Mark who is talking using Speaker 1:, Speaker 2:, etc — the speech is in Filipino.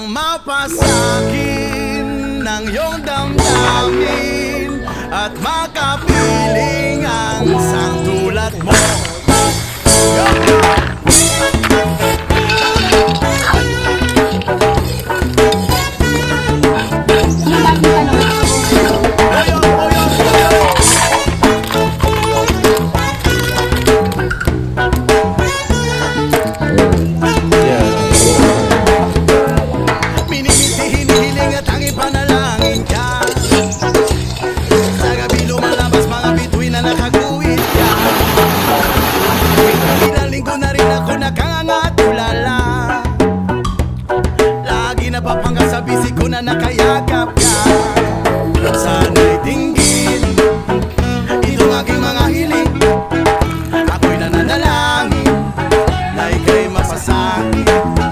Speaker 1: Nang mapasakin ng iyong damdamin At makapiling Nabab hanggang sa busy ko na nakayagap ka. Sana'y dinggin. Itong aking mga hiling. Ako'y nananalangin. Na ikaw'y masasakin